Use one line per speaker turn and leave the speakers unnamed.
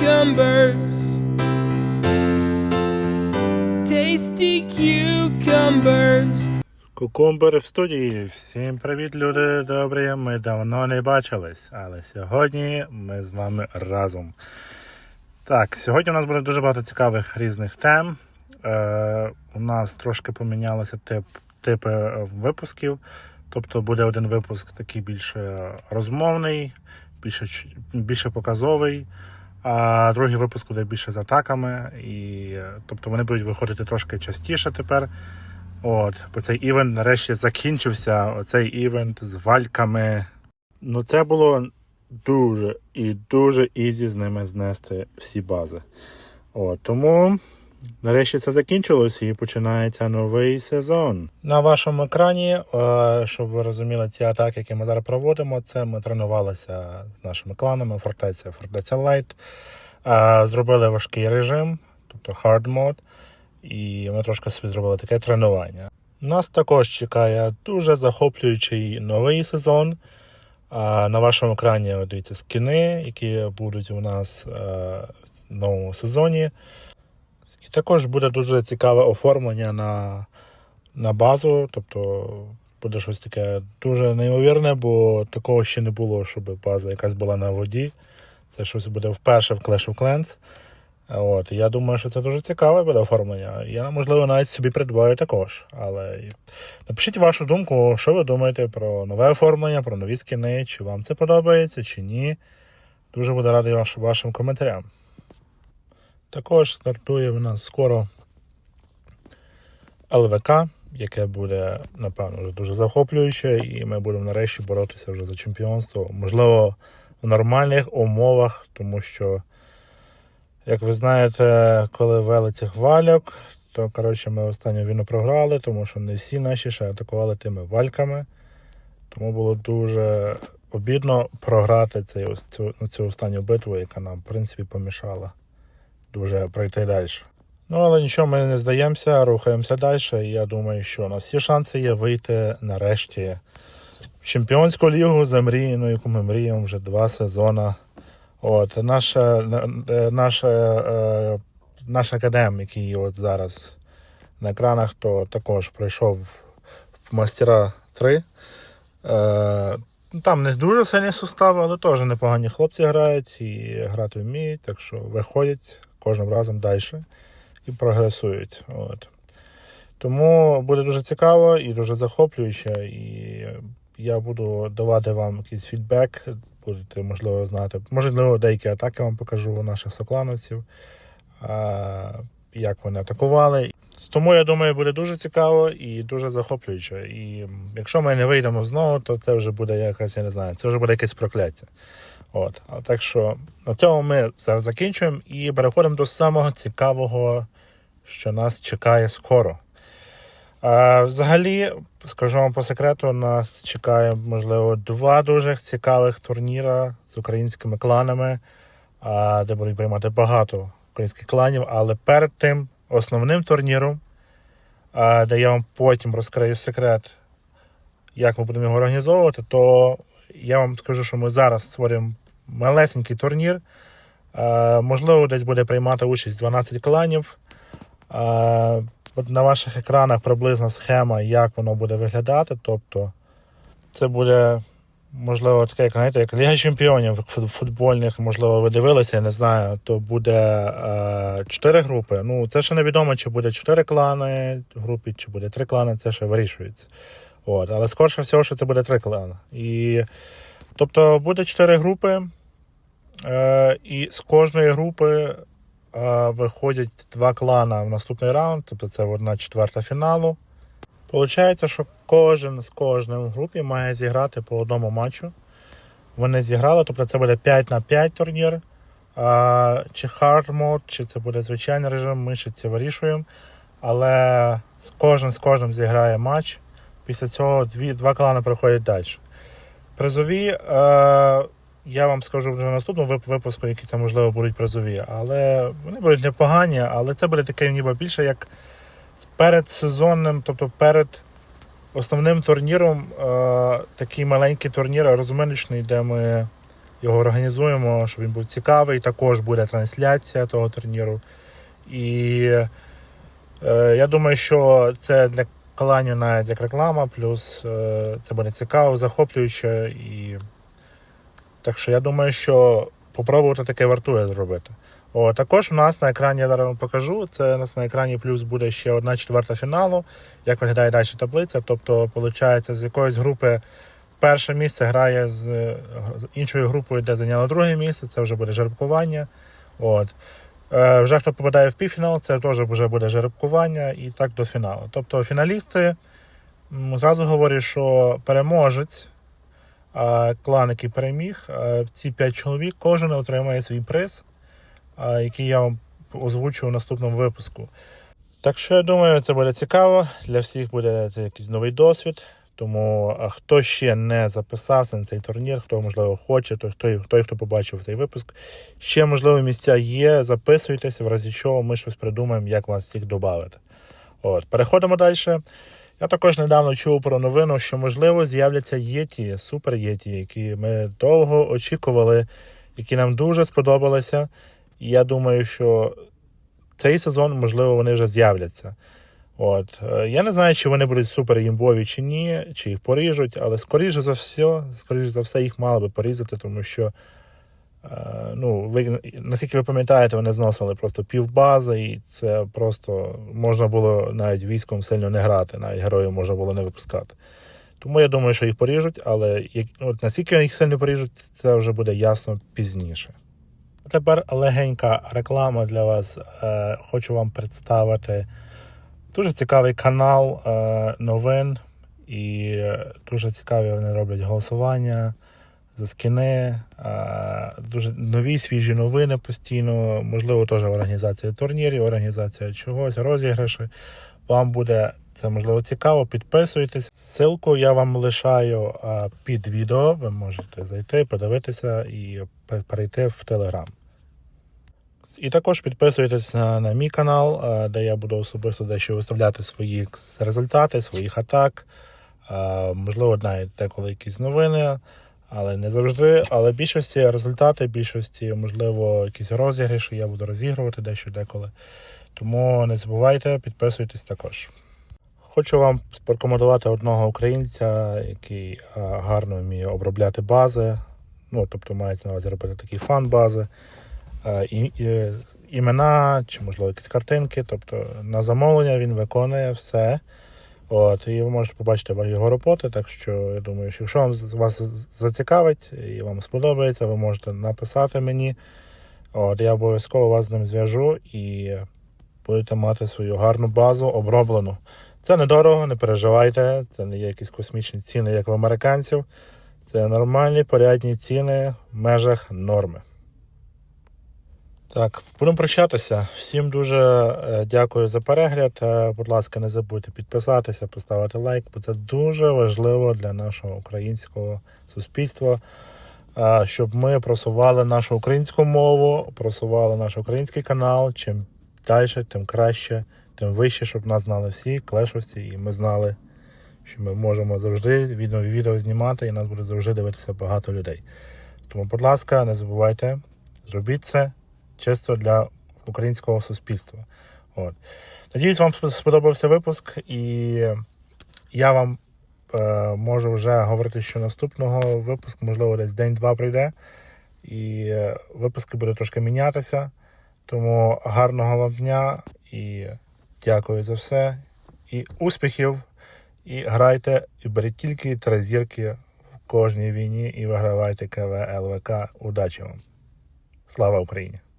cucumbers. Tasty cucumbers.
Кукумбери в студії. Всім привіт, люди добрі. Ми давно не бачились, але сьогодні ми з вами разом. Так, сьогодні у нас буде дуже багато цікавих різних тем. Е, у нас трошки помінялися тип, типи е, випусків. Тобто буде один випуск такий більше розмовний, більше, більше показовий, а другий випуск буде більше з атаками. І, е, тобто вони будуть виходити трошки частіше тепер. От, бо цей івент нарешті закінчився. Оцей івент з вальками. Ну, це було дуже і дуже ізі з ними знести всі бази. От, тому нарешті це закінчилось і починається новий сезон. На вашому екрані, е, щоб ви розуміли ці атаки, які ми зараз проводимо, це ми тренувалися з нашими кланами Фортеця, Фортеця Light. Е, Зробили важкий режим, тобто hard mode. І ми трошки собі зробили таке тренування. Нас також чекає дуже захоплюючий новий сезон. На вашому екрані дивіться скіни, які будуть у нас е, в новому сезоні. І також буде дуже цікаве оформлення на, на базу. Тобто буде щось таке дуже неймовірне, бо такого ще не було, щоб база якась була на воді. Це щось буде вперше в Clash of Clans. От, я думаю, що це дуже цікаве буде оформлення. Я, можливо, навіть собі придбаю також. Але напишіть вашу думку, що ви думаєте про нове оформлення, про нові скіни, чи вам це подобається, чи ні. Дуже буду радий ваш, вашим коментарям. Також стартує в нас скоро ЛВК, яке буде, напевно, дуже захоплююче, і ми будемо нарешті боротися вже за чемпіонство. Можливо, в нормальних умовах, тому що. Як ви знаєте, коли вели цих вальок, то коротше, ми останню війну програли, тому що не всі наші ще атакували тими вальками. Тому було дуже обідно програти цю, ну, цю останню битву, яка нам, в принципі, помішала дуже пройти далі. Ну, але нічого, ми не здаємося, рухаємося далі. І я думаю, що у нас є шанси є вийти нарешті в чемпіонську лігу за мріяну, яку ми мріємо вже два сезони. От, наша, е, наша, е, наш академ, який от зараз на екранах, то також пройшов в мастера 3. Е, ну, там не дуже сильний состав, але теж непогані хлопці грають і грати вміють, так що виходять кожним разом далі і прогресують. От. Тому буде дуже цікаво і дуже захоплююче. І я буду давати вам якийсь фідбек, будете, можливо, знати. Можливо, деякі атаки вам покажу у наших соклановців, як вони атакували. Тому я думаю, буде дуже цікаво і дуже захоплююче. І якщо ми не вийдемо знову, то це вже буде якась, я не знаю, це вже буде якесь прокляття. От. А так що на цьому ми зараз закінчуємо і переходимо до самого цікавого, що нас чекає скоро. А, взагалі, скажу вам по секрету, нас чекає, можливо, два дуже цікавих турніра з українськими кланами, а, де будуть приймати багато українських кланів. Але перед тим основним турніром, а, де я вам потім розкрию секрет, як ми будемо його організовувати, то я вам скажу, що ми зараз створюємо малесенький турнір. А, можливо, десь буде приймати участь 12 кланів. От на ваших екранах приблизна схема, як воно буде виглядати. Тобто це буде, можливо, таке, як знаєте, як Ліга Чемпіонів футбольних, можливо, ви дивилися, я не знаю, то буде е, 4 групи. Ну, це ще невідомо, чи буде 4 клани в групі, чи буде 3 клани, це ще вирішується. От, але скорше всього, що це буде 3 клани. І, тобто буде 4 групи, е, і з кожної групи е, виходять два клана в наступний раунд, тобто це одна четверта фіналу. Получається, що кожен з кожним в групі має зіграти по одному матчу. Вони зіграли, тобто це буде 5 на 5 турнір. А, чи hard мод, чи це буде звичайний режим, ми ще це вирішуємо. Але кожен з кожним зіграє матч. Після цього дві, два клани проходять далі. Призові, е, я вам скажу вже в наступному випуску, які це можливо будуть призові. Але вони будуть непогані, але це буде таке ніби більше як перед сезонним, тобто перед основним турніром, е, такий маленький турнір розминочний, де ми його організуємо, щоб він був цікавий. Також буде трансляція того турніру. І е, я думаю, що це для Каланю навіть як реклама, плюс е, це буде цікаво, захоплююче. І... Так що я думаю, що попробувати таке вартує зробити. О, також у нас на екрані я зараз вам покажу. Це у нас на екрані плюс буде ще одна четверта фіналу. Як виглядає далі таблиця. Тобто, виходить, з якоїсь групи перше місце грає з е, іншою групою, де зайняло друге місце. Це вже буде жеребкування. От. Е, вже хто попадає в півфінал, це теж вже буде жеребкування і так до фіналу. Тобто фіналісти зразу говорю, що переможець, клан, який переміг, ці 5 чоловік, кожен отримає свій приз, який я вам озвучу в наступному випуску. Так що я думаю, це буде цікаво. Для всіх буде якийсь новий досвід. Тому хто ще не записався на цей турнір, хто можливо хоче, той, той, той хто побачив цей випуск, ще можливо місця є. Записуйтесь, в разі чого ми щось придумаємо, як вас всіх додати. От, переходимо далі. Я також недавно чув про новину, що можливо з'являться єті, супер єті, які ми довго очікували, які нам дуже сподобалися. І я думаю, що цей сезон, можливо, вони вже з'являться. От. Е, Я не знаю, чи вони будуть супер імбові чи ні, чи їх поріжуть, але скоріше за все, скоріше за все, їх мали би порізати, тому що, ну, ви, наскільки ви пам'ятаєте, вони зносили просто півбази, і це просто можна було навіть військом сильно не грати, навіть героїв можна було не випускати. Тому я думаю, що їх поріжуть, але як, ну, от наскільки їх сильно поріжуть, це вже буде ясно пізніше. Тепер легенька реклама для вас. Е, хочу вам представити дуже цікавий канал е, новин, і е, дуже цікаві вони роблять голосування за скіни, е, дуже нові свіжі новини постійно, можливо, теж організація турнірів, організація чогось, розіграші. Вам буде це можливо цікаво. Підписуйтесь. Ссылку я вам лишаю під відео. Ви можете зайти, подивитися і перейти в Телеграм. І також підписуйтесь на, на мій канал, де я буду особисто дещо виставляти свої результати, своїх атак. Можливо, навіть деколи якісь новини, але не завжди. Але більшості результати, більшості, можливо, якісь розіграші я буду розігрувати дещо деколи. Тому не забувайте, підписуйтесь також. Хочу вам порекомендувати одного українця, який гарно вміє обробляти бази. Ну, тобто мається на увазі робити такі фан-бази і, і, імена чи, можливо, якісь картинки. Тобто на замовлення він виконує все. От, і ви можете побачити його роботи. Так що я думаю, що якщо вам вас зацікавить і вам сподобається, ви можете написати мені. От, я обов'язково вас з ним зв'яжу і будете мати свою гарну базу оброблену. Це недорого, не переживайте, це не є якісь космічні ціни, як в американців. Це нормальні порядні ціни в межах норми. Так, будемо прощатися. Всім дуже е, дякую за перегляд. Е, Будь ласка, не забудьте підписатися, поставити лайк, бо це дуже важливо для нашого українського суспільства, е, щоб ми просували нашу українську мову, просували наш український канал. Чим далі, тим краще, тим вище, щоб нас знали всі клешовці, і ми знали, що ми можемо завжди відео, відео знімати, і нас буде завжди дивитися багато людей. Тому, будь ласка, не забувайте, зробіть це чисто для українського суспільства. От. Надіюсь, вам сподобався випуск, і я вам е, можу вже говорити, що наступного випуску, можливо, десь день-два прийде, і е, випуски будуть трошки мінятися. Тому гарного вам дня і дякую за все. І успіхів! І грайте, і беріть тільки три зірки в кожній війні і вигравайте КВ ЛВК. Удачі вам! Слава Україні!